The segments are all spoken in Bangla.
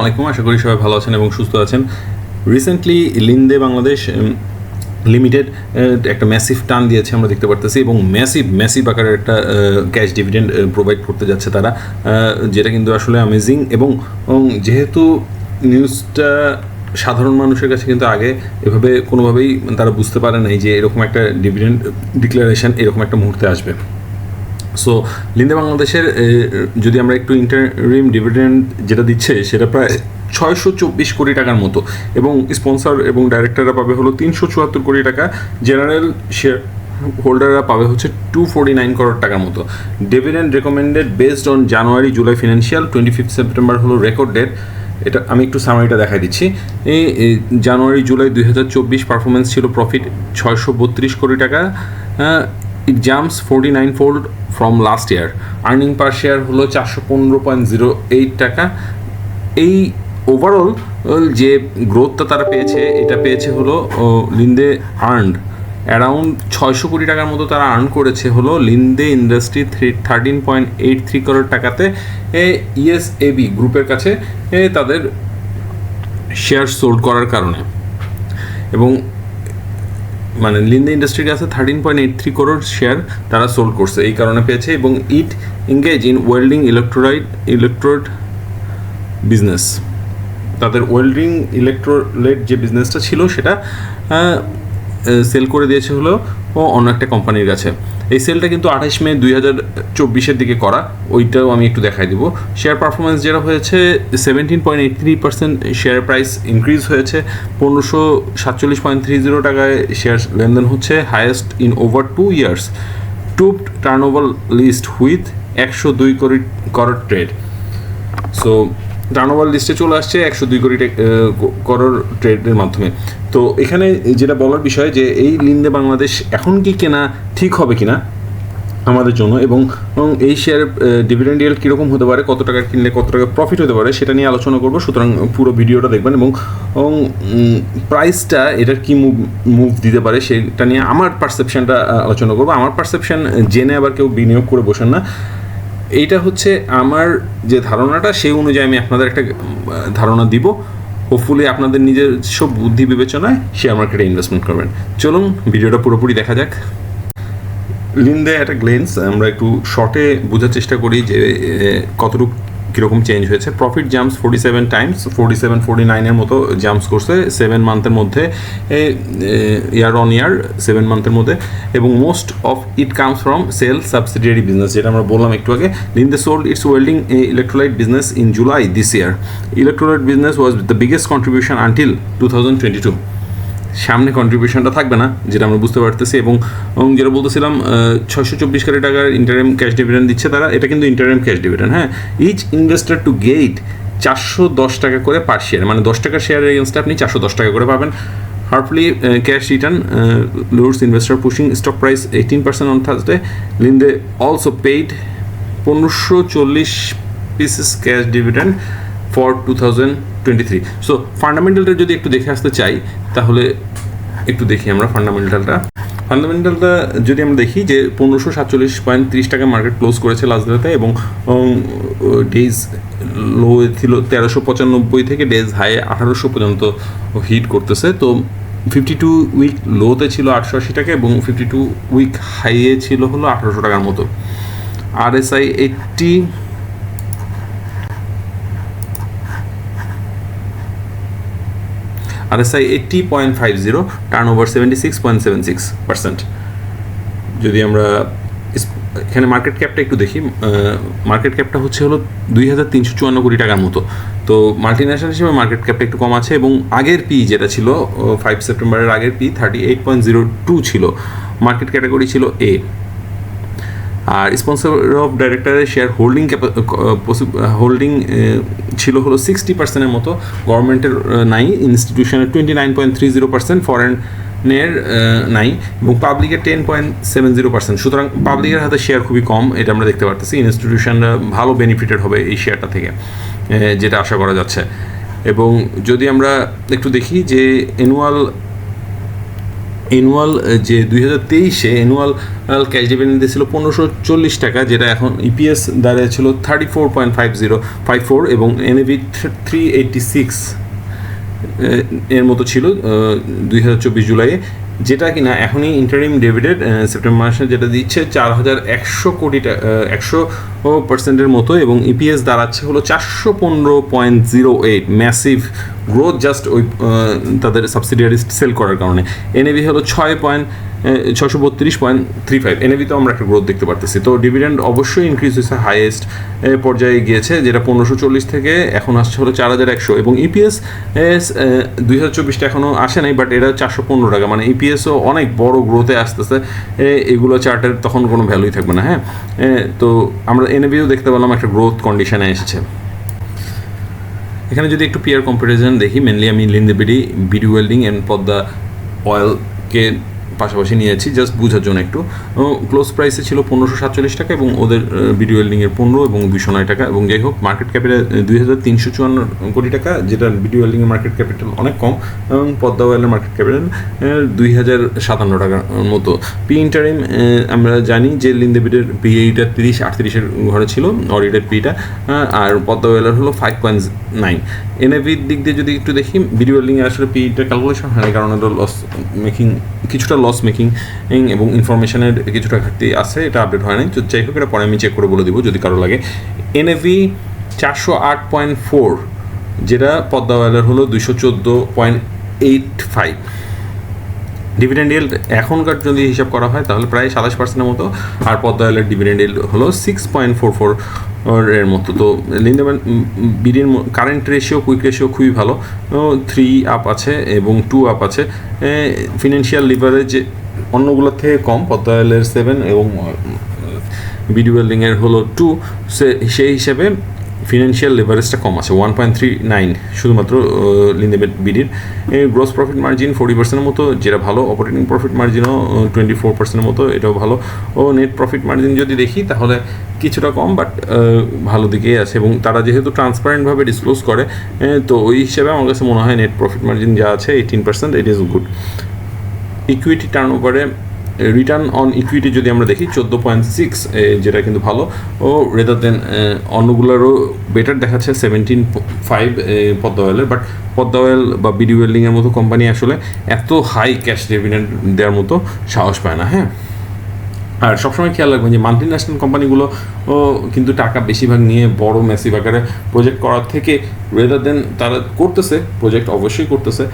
আলাইকুম, আশা করি সবাই ভালো আছেন এবং সুস্থ আছেন। রিসেন্টলি লিন্দে বাংলাদেশ লিমিটেড একটা ম্যাসিভ টান দিয়েছে আমরা দেখতে পারতেছি এবং ম্যাসিভ ম্যাসিভ আকারের একটা ক্যাশ ডিভিডেন্ড প্রোভাইড করতে যাচ্ছে তারা যেটা কিন্তু আসলে অ্যামেজিং এবং যেহেতু নিউজটা সাধারণ মানুষের কাছে কিন্তু আগে এভাবে কোনোভাবেই তারা বুঝতে পারে নাই যে এরকম একটা ডিভিডেন্ড ডিক্লারেশন এরকম একটা মুহূর্তে আসবে। সো লিন্দে বাংলাদেশের যদি আমরা একটু ইন্টারিম ডিভিডেন্ড যেটা দিচ্ছে, সেটা প্রায় ছয়শো চব্বিশ কোটি টাকার মতো। এবং স্পন্সর এবং ডাইরেক্টররা পাবে হলো তিনশো চুয়াত্তর কোটি টাকা। জেনারেল শেয়ার হোল্ডাররা পাবে হচ্ছে টু ফোর্টি নাইন করোড় টাকার মতো। Dividend recommended based on January July financial twenty fifth September হলো রেকর্ড ডেট এটা আমি একটু সামারিটা দেখাই দিচ্ছি। এই জানুয়ারি জুলাই দুই হাজার চব্বিশ পারফরমেন্স ছিল প্রফিট ছয়শো বত্রিশ কোটি টাকা। It jumps forty nine fold from last year earning per share হলো চারশো পনেরো পয়েন্ট জিরো এইট টাকা। এই ওভারঅল যে গ্রোথটা তারা পেয়েছে, এটা পেয়েছে হলো লিন্দে আর্নড অ্যারাউন্ড ছয়শো কোটি টাকার মতো তারা আর্ন করেছে হলো Linde industry three thirteen point eight three crore টাকাতে। ইএস ইএসএবি গ্রুপের কাছে তাদের শেয়ার সোল্ড করার কারণে। এবং মানে লিন্দে ইন্ডাস্ট্রির কাছে thirteen point eight three crore share তারা সোল্ড করছে, এই কারণে পেয়েছে এবং it engage in welding electrolyte electrode business তাদের ওয়েল্ডিং ইলেকট্রোলাইট যে বিজনেসটা ছিল সেটা সেল করে দিয়েছে হলো অন্য একটা কোম্পানির কাছে। এই সেলটা কিন্তু আঠাশ মে দুই হাজার চব্বিশের দিকে করা। ওইটাও আমি একটু দেখাই দিব। শেয়ার পারফরমেন্স যেটা হয়েছে seventeen point eight three percent share price increase হয়েছে। পনেরোশো সাতচল্লিশ পয়েন্ট থ্রি জিরো টাকায় শেয়ার লেনদেন হচ্ছে। Highest in over two years top turnover list with একশো দুই কোটি ট্রেড সো টার্নওভার লিস্টে চলে আসছে একশো দুই কোটি টে- আহ, ক- করোড় ট্রেডের মাধ্যমে। তো এখানে যেটা বলার বিষয় যে এই লিন্দে বাংলাদেশ এখন কি কেনা ঠিক হবে কিনা আমাদের জন্য এবং এই শেয়ার ডিভিডেন্ড ইয়েল কীরকম হতে পারে কত টাকা কিনলে কত টাকা প্রফিট হতে পারে সেটা নিয়ে আলোচনা করব। সুতরাং পুরো ভিডিওটা দেখবেন এবং প্রাইসটা এটার কী মুভ মুভ দিতে পারে সেটা নিয়ে আমার পারসেপশনটা আলোচনা করব। আমার পারসেপশন জেনে আবার কেউ বিনিয়োগ করে বসেন না। এইটা হচ্ছে আমার যে ধারণাটা, সেই অনুযায়ী আমি আপনাদের একটা ধারণা দিব। হোপফুলি আপনাদের নিজের সব বুদ্ধি বিবেচনায় শেয়ার মার্কেটে ইনভেস্টমেন্ট করবেন। চলুন, ভিডিওটা পুরোপুরি দেখা যাক। লিন্দে একটা গ্লেন্স আমরা একটু শর্টে বোঝার চেষ্টা করি যে কতটুকু কীরকম চেঞ্জ হয়েছে? Profit jumps forty seven times forty seven forty নাইনের মতো জাম্পস করছে সেভেন মান্থের মধ্যে ইয়ার অন ইয়ার সেভেন মান্থের মধ্যে, এবং most of it comes from sale subsidiary business যেটা আমরা বললাম একটু আগে। Linde sold its welding electrolyte business in July this year electrolyte business was the biggest contribution until two thousand twenty two সামনে কন্ট্রিবিউশনটা থাকবে না, যেটা আমরা বুঝতে পারতেছি এবং যেটা বলতেছিলাম ছয়শো চব্বিশ কোটি টাকার ইন্টারিম ক্যাশ ডিভিডেন্ড দিচ্ছে তারা, এটা কিন্তু ইন্টারিম ক্যাশ ডিভিডেন্ড হ্যাঁ? ইচ ইনভেস্টার টু গেট চারশো দশ টাকা করে পার শেয়ার মানে দশ টাকা শেয়ারের এগেনস্টে আপনি চারশো দশ টাকা করে পাবেন। হার্ফলি cash return lures investor pushing stock price eighteen percent on Thursday Linde also paid পনেরোশো চল্লিশ pieces cash dividend for two thousand twenty three so ফান্ডামেন্টালটা যদি একটু দেখে আসতে চাই, তাহলে একটু দেখি আমরা ফান্ডামেন্টালটা ফান্ডামেন্টালটা যদি আমরা দেখি যে পনেরোশো সাতচল্লিশ পয়েন্ট তিরিশ টাকা মার্কেট ক্লোজ করেছে লাস্ট এবং ডেজ লো ছিল তেরোশো পঁচানব্বই থেকে ডেজ হাই আঠারোশো পর্যন্ত হিট করতেছে। তো ফিফটি টু উইক লোতে ছিল আটশো আশি টাকা এবং ফিফটি টু উইক হাইয়ে ছিল হলো আঠারোশো টাকার মতো। R S I eighty RSI eighty point five zero turn over seventy six point seven six percent যদি আমরা এখানে মার্কেট ক্যাপটা একটু দেখি মার্কেট ক্যাপটা হচ্ছে হলো দুই হাজার তিনশো চুয়ান্ন কোটি টাকার মতো। তো মাল্টি ন্যাশনাল হিসেবে মার্কেট ক্যাপটা একটু কম আছে এবং আগের পি যেটা ছিল ফাইভ সেপ্টেম্বরের আগের P thirty eight point zero two ছিল। মার্কেট ক্যাটাগরি ছিল এ আর স্পন্সর অফ ডাইরেক্টরের শেয়ার হোল্ডিং হোল্ডিং ছিল হলো সিক্সটি পার্সেন্টের মতো গভর্নমেন্টের নাই ইনস্টিটিউশনের twenty nine point three zero percent ফরেনের নাই, এবং পাবলিকের ten point seven zero percent সুতরাং পাবলিকের হাতে শেয়ার খুবই কম, এটা আমরা দেখতে পারতেছি ইনস্টিটিউশনরা ভালো বেনিফিটেড হবে এই শেয়ারটা থেকে যেটা আশা করা যাচ্ছে। এবং যদি আমরা একটু দেখি যে অ্যানুয়াল অ্যানুয়াল যে দুই হাজার তেইশে অ্যানুয়াল ক্যাশ ডিভিডেন্ড দিয়েছিল পনেরোশো চল্লিশ টাকা, যেটা এখন ইপিএস দাঁড়িয়েছিল thirty four point five zero five four এবং এনএভি থ্রি এইটটি সিক্স এর মতো ছিল দুই হাজার চব্বিশ জুলাইয়ে, যেটা কিনা এখনই ইন্টারিম ডেভিডেড সেপ্টেম্বর মাসে যেটা দিচ্ছে চার হাজার একশো কোটি টাকা পার্সেন্টের মতো এবং ইপিএস দাঁড়াচ্ছে হলো চারশো পনেরো point zero eight. Massive growth just ওই তাদের সাবসিডিয়ারি সেল করার কারণে। এনএবি হলো ছয় পয়েন্ট ছশো বত্রিশ পয়েন্ট থ্রি ফাইভ এনএবিতেও আমরা একটা গ্রোথ দেখতে পারতেছি। তো ডিভিডেন্ড অবশ্যই ইনক্রিজ হয়েছে হাইয়েস্ট পর্যায়ে গিয়েছে, যেটা পনেরোশো চল্লিশ থেকে এখন আসছে হলো চার হাজার একশো। এবং E ইপিএস দুই হাজার চব্বিশটা এখনও আসে নাই বাট এটা চারশো পনেরো টাকা। মানে ইপিএসও অনেক বড় গ্রোথে আসতেছে। এগুলো চার্টের তখন কোনো ভ্যালুই থাকবে না হ্যাঁ? তো আমরা এনএবিও দেখতে পেলাম একটা গ্রোথ কন্ডিশনে এসেছে। এখানে যদি একটু পিয়ার কম্পারিজন দেখি মেনলি আমি Linde BD BD welding and Padma অয়েলকে পাশাপাশি নিয়ে নিয়েছি জাস্ট বোঝার জন্য একটু। ক্লোজ প্রাইসে ছিল পনেরোশো সাতচল্লিশ টাকা এবং ওদের বিডি ওয়েল্ডিংয়ের পনেরো এবং দুশো নয় টাকা। এবং যাই হোক মার্কেট ক্যাপিটাল দুই হাজার তিনশো চুয়ান্ন কোটি টাকা যেটা বিডি ওয়েল্ডিংয়ের মার্কেট ক্যাপিটাল অনেক কম। এবং পদ্মা ওয়েলের মার্কেট ক্যাপিটাল দুই হাজার সাতান্ন টাকার মতো। পি ইন্টারিম আমরা জানি যে লিন্দেবিডের পিএইটা তিরিশ, আটত্রিশের ঘরে ছিল অডিটেড পিটা আর পদ্মা অয়েলের হলো ফাইভ পয়েন্ট নাইন এনএভির দিক দিয়ে যদি একটু দেখি ভিডিও বিল্ডিংয়ে আসলে পিটা ক্যালকুলেশন হয় কারণ এটা লস মেকিং কিছুটা লস মেকিং এবং ইনফরমেশনের কিছুটা ঘাটতি আছে, এটা আপডেট হয় নাই। তো যাই হোক, এটা পরে আমি চেক করে বলে দিব, যদি কারও লাগে। এনএভি চারশো আট পয়েন্ট ফোর যেটা পদ্মা অয়েলের হলো দুশো চোদ্দ point eight five dividend yield এখনকার যদি হিসাব করা হয়, তাহলে প্রায় সাতাশ পার্সেন্টের মতো। আর পদ্মা অয়েলের ডিভিডেন্ড ইল্ড হলো সিক্স পয়েন্ট ফোর ফোর এর মতো। তো লিন্ডাম্যান বিডির কারেন্ট রেশিও কুইক রেশিও খুবই ভালো। থ্রি আপ আছে এবং টু আপ আছে। ফিনান্সিয়াল লিভারেজ অন্যগুলোর থেকে কম, পদ্মা অয়েলের সেভেন এবং বিডি ওয়েল্ডিংয়ের হলো টু সে, সেই হিসাবে ফিনান্সিয়াল লেভারেজটা কম আছে ওয়ান পয়েন্ট থ্রি নাইন শুধুমাত্র লিন্দেবেট বিডির গ্রোস প্রফিট মার্জিন ফোর্টি পার্সেন্টের মতো, যেটা ভালো অপারেটিং প্রফিট মার্জিনও টোয়েন্টি ফোর পার্সেন্টের মতো, এটাও ভালো। ও নেট প্রফিট মার্জিন যদি দেখি, তাহলে কিছুটা কম বাট ভালো দিকেই আছে। এবং তারা যেহেতু ট্রান্সপারেন্টভাবে ডিসক্লোজ করে তো ওই হিসাবে আমার কাছে মনে হয় নেট প্রফিট মার্জিন যা আছে eighteen percent it is good equity turn ওভারে রিটার্ন অন ইকুইটি যদি আমরা দেখি, চোদ্দ পয়েন্ট সিক্স যেটা কিন্তু ভালো। ও রেদার দেন অন্যগুলোরও বেটার দেখাচ্ছে সেভেন্টিন ফাইভ পদ্মা অয়েলের বাট পদ্মা অয়েল বা বিডি ওয়েল্ডিংয়ের মতো কোম্পানি আসলে এত হাই ক্যাশ ডিভিডেন্ড দেওয়ার মতো সাহস পায় না হ্যাঁ? আর সবসময় খেয়াল রাখবেন যে মাল্টি ন্যাশনাল কোম্পানিগুলো কিন্তু টাকা বেশিরভাগ নিয়ে বড় ম্যাসিভ আকারে প্রজেক্ট করার থেকে রেদার দেন তারা করতেছে প্রজেক্ট অবশ্যই করতেছে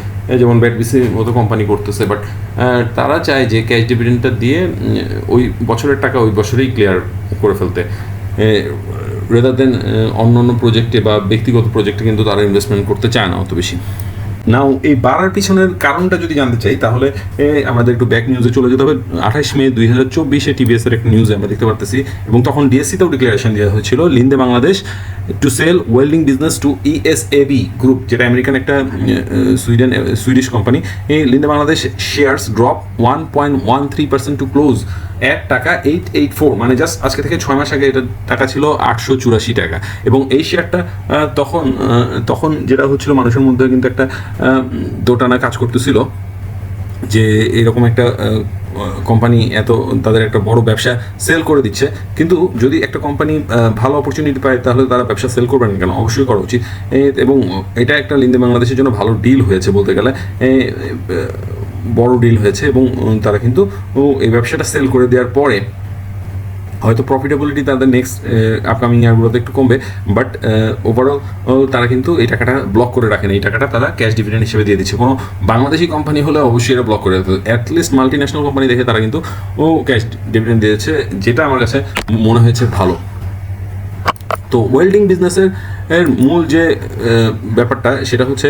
যেমন ব্যাটবিসির মতো কোম্পানি করতেছে বাট তারা চায় যে ক্যাশ ডিভিডেন্ডটা দিয়ে ওই বছরের টাকা ওই বছরেই ক্লিয়ার করে ফেলতে। রেদার দেন অন্য অন্য প্রজেক্টে বা ব্যক্তিগত প্রজেক্টে কিন্তু তারা ইনভেস্টমেন্ট করতে চায় না অত বেশি। নাও এই বাড়ার পিছনের কারণটা যদি জানতে চাই, তাহলে আমাদের একটু ব্যাক নিউজে চলে যেতে হবে। আঠাশ মে দুই হাজার চব্বিশে টিভিএস এর একটা নিউজে আমরা দেখতে পারতেছি এবং তখন ডিএসসিতেও ডিক্লারেশন দেওয়া হয়েছিল Linde Bangladesh to sell welding business to ESAB group যেটা আমেরিকান একটা সুইডেন সুইডিশ কোম্পানি এই Linde Bangladesh shares drop one point one three percent to close এক টাকা এইট এইট ফোর মানে জাস্ট আজকে থেকে ছয় মাস আগে এটা টাকা ছিল আটশো চুরাশি টাকা। এবং এই শেয়ারটা তখন তখন যেটা হচ্ছিল মানুষের মধ্যে কিন্তু একটা দোটানা কাজ করতেছিল যে এরকম একটা কোম্পানি এত, তাদের একটা বড় ব্যবসা সেল করে দিচ্ছে। কিন্তু যদি একটা কোম্পানি ভালো অপরচুনিটি পায়, তাহলে তারা ব্যবসা সেল করবেন কেন? অবশ্যই করা উচিত। এবং এটা একটা লিন্দে বাংলাদেশের জন্য ভালো ডিল হয়েছে বলতে গেলে। বড় ডিল হয়েছে এবং তারা কিন্তু এই ব্যবসাটা সেল করে দেওয়ার পরে হয়তো প্রফিটেবিলিটি তাদের নেক্সট আপকামিং ইয়ারগুলোতে একটু কমবে বাট ওভারঅল তারা কিন্তু এই টাকাটা ব্লক করে রাখেন, এই টাকাটা তারা ক্যাশ ডিভিডেন্ড হিসেবে দিয়ে দিচ্ছে। কোনো বাংলাদেশি কোম্পানি হলে অবশ্যই এটা ব্লক করে অ্যাটলিস্ট মাল্টি ন্যাশনাল কোম্পানি দেখে তারা কিন্তু, ও ক্যাশ ডিভিডেন্ড দিয়েছে, যেটা আমার কাছে মনে হয়েছে ভালো। তো ওয়েল্ডিং বিজনেসের এর মূল যে ব্যাপারটা, সেটা হচ্ছে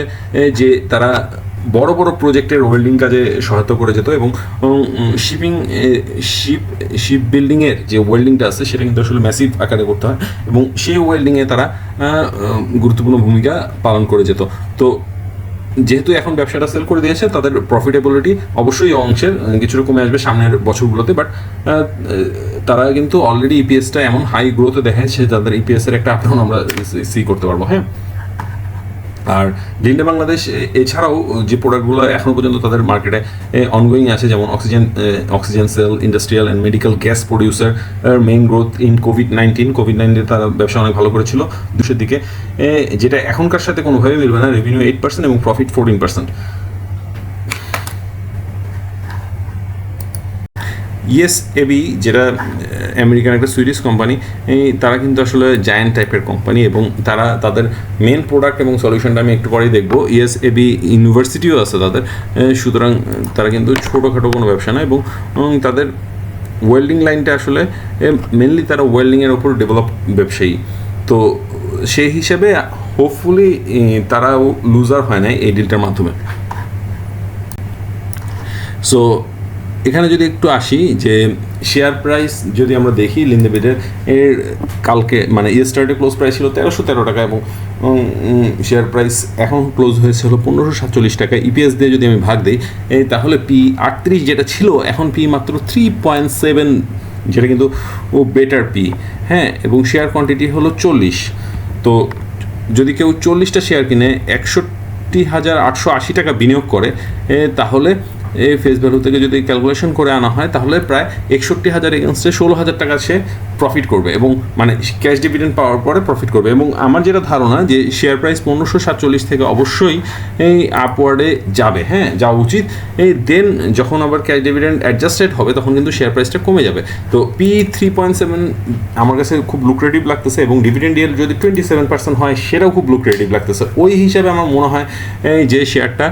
যে তারা বড় বড় প্রজেক্টের ওয়েল্ডিং কাজে সহায়তা করে যেত এবং শিপিং শিপ শিপ বিল্ডিংয়ের যে ওয়েল্ডিংটা আছে সেটা কিন্তু আসলে ম্যাসিভ আকারে করতে হয় এবং সেই ওয়েল্ডিংয়ে তারা গুরুত্বপূর্ণ ভূমিকা পালন করে যেত তো যেহেতু এখন ব্যবসাটা সেল করে দিয়েছে তাদের প্রফিটেবিলিটি অবশ্যই অংশের কিছুটা কমে আসবে সামনের বছরগুলোতে বাট তারা কিন্তু অলরেডি ইপিএসটা এমন হাই গ্রোথে দেখাচ্ছে যাদের ইপিএস এর একটা আপডাউন আমরা সি করতে পারব হ্যাঁ? আর লিন্ডে বাংলাদেশ এছাড়াও যে প্রোডাক্টগুলো এখনও পর্যন্ত তাদের মার্কেটে অনগোয়িং আছে, যেমন oxygen oxygen sale industrial and medical gas producer main growth in Covid nineteen Covid নাইন্টিনে তারা ব্যবসা অনেক ভালো করেছিল দুশোর দিকে। যেটা এখনকার সাথে কোনোভাবে মিলবে না রেভিনিউ এইট পার্সেন্ট এবং profit fourteen percent yes AB যেটা আমেরিকান একটা সুইডিশ কোম্পানি তারা কিন্তু আসলে জায়ান্ট টাইপের কোম্পানি এবং তারা তাদের মেন প্রোডাক্ট এবং সলিউশনটা আমি একটু পরেই দেখব। ইয়েস এবি ইউনিভার্সিটিও আছে তাদের সুতরাং তারা কিন্তু ছোটোখাটো কোনো ব্যবসা না এবং তাদের ওয়েল্ডিং লাইনটা আসলে মেনলি তারা ওয়েল্ডিংয়ের ওপর ডেভেলপ ব্যবসায়ী। তো সেই হিসেবে হোপফুলি তারাও লুজার হয় না এই ডিলটার মাধ্যমে। সো এখানে যদি একটু আসি যে শেয়ার প্রাইস যদি আমরা দেখি লিন্দেবিডের এর কালকে মানে ইয়েস্টারডে ক্লোজ প্রাইস ছিল তেরোশো তেরো টাকা এবং শেয়ার প্রাইস এখন ক্লোজ হয়েছে হলো পনেরোশো সাতচল্লিশ টাকা। ইপিএস দিয়ে যদি আমি ভাগ দিই তাহলে পি আটত্রিশ যেটা ছিল, এখন পি মাত্র থ্রি পয়েন্ট সেভেন যেটা কিন্তু ও বেটার পি হ্যাঁ? এবং শেয়ার কোয়ান্টিটি হলো চল্লিশ। তো যদি কেউ চল্লিশটা শেয়ার কিনে একষট্টি হাজার আটশো আশি টাকা বিনিয়োগ করে তাহলে এই ফেস ভ্যালু থেকে যদি ক্যালকুলেশন করে আনা হয়, তাহলে প্রায় একষট্টি হাজার এগেনস্টে ষোলো হাজার টাকা সে প্রফিট করবে এবং মানে ক্যাশ ডিভিডেন্ড পাওয়ার পরে প্রফিট করবে। এবং আমার যেটা ধারণা যে শেয়ার প্রাইস পনেরোশো সাতচল্লিশ থেকে অবশ্যই এই আপওয়ার্ডে যাবে হ্যাঁ যাওয়া উচিত। এই দেন যখন আবার ক্যাশ ডিভিডেন্ড অ্যাডজাস্টেড হবে, তখন কিন্তু শেয়ার প্রাইসটা কমে যাবে। তো পি থ্রি পয়েন্ট সেভেন আমার কাছে খুব লুক্রেটিভ লাগতেছে এবং ডিভিডেন্ড ইয়েল যদি টোয়েন্টি সেভেন পার্সেন্ট হয়, সেটাও খুব লুক্রেটিভ লাগতেছে। ওই হিসাবে আমার মনে হয় এই যে শেয়ারটা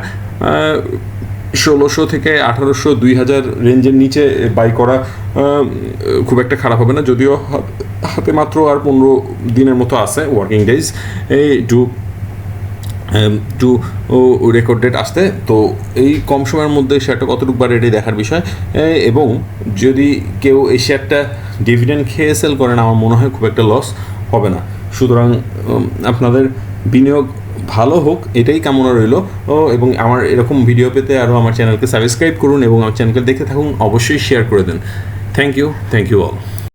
ষোলোশো থেকে আঠারোশো দুই হাজার রেঞ্জের নিচে বাই করা খুব একটা খারাপ হবে না। যদিও হাত- মাত্র আর পনেরো দিনের মতো আছে ওয়ার্কিং ডেজ এই টু টু রেকর্ড ডেট আসতে। তো এই কম সময়ের মধ্যে শেয়ারটা কতটুকু বাড়ে এটাই দেখার বিষয়। এবং যদি কেউ এই শেয়ারটা ডিভিডেন্ড খেয়ে সেল করেন, আমার মনে হয় খুব একটা লস হবে না। সুতরাং আপনাদের বিনিয়োগ ভালো হোক, এটাই কামনা রইল। এবং আমার এরকম ভিডিও পেতে আরও আমার চ্যানেলকে সাবস্ক্রাইব করুন এবং আমার চ্যানেলকে দেখে থাকুন, অবশ্যই শেয়ার করে দেন। Thank you thank you all